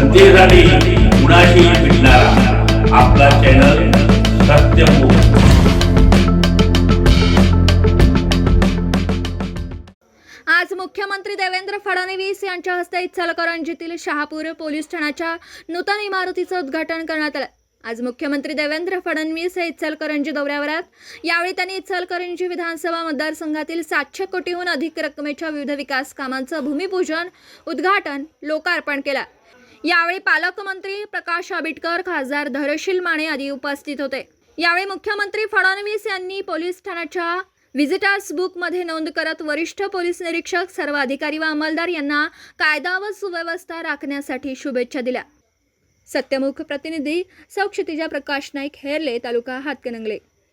जनतेसाठी कुणाशी भेटणारा. आपला चॅनल सत्यमुख आज मुख्यमंत्री देवेंद्र फडणवीस यांच्या हस्ते इचलकरंजीतील शहापूर पोलीस ठाण्याच्या नूतन इमारतीचं उद्घाटन करण्यात आलं. आज मुख्यमंत्री देवेंद्र फडणवीस हे इचलकरंजी दौऱ्यावर आहेत. यावेळी त्यांनी इचलकरंजी विधानसभा मतदारसंघातील सातशे कोटीहून अधिक रकमेच्या विविध विकास कामांचं भूमिपूजन उद्घाटन लोकार्पण केलं. यावेळी पालकमंत्री प्रकाश आबिटकर खासदार धरशील माने आदी उपस्थित होते. यावेळी मुख्यमंत्री फडणवीस यांनी पोलीस ठाण्याच्या व्हिजिटर्स बुकमध्ये नोंद करत वरिष्ठ पोलीस निरीक्षक सर्व अधिकारी व अंमलदार यांना कायदा व सुव्यवस्था राखण्यासाठी शुभेच्छा दिल्या. सत्यमुख प्रतिनिधी सौक्षितिजा प्रकाश नाईक हेरले तालुका हातकणंगले.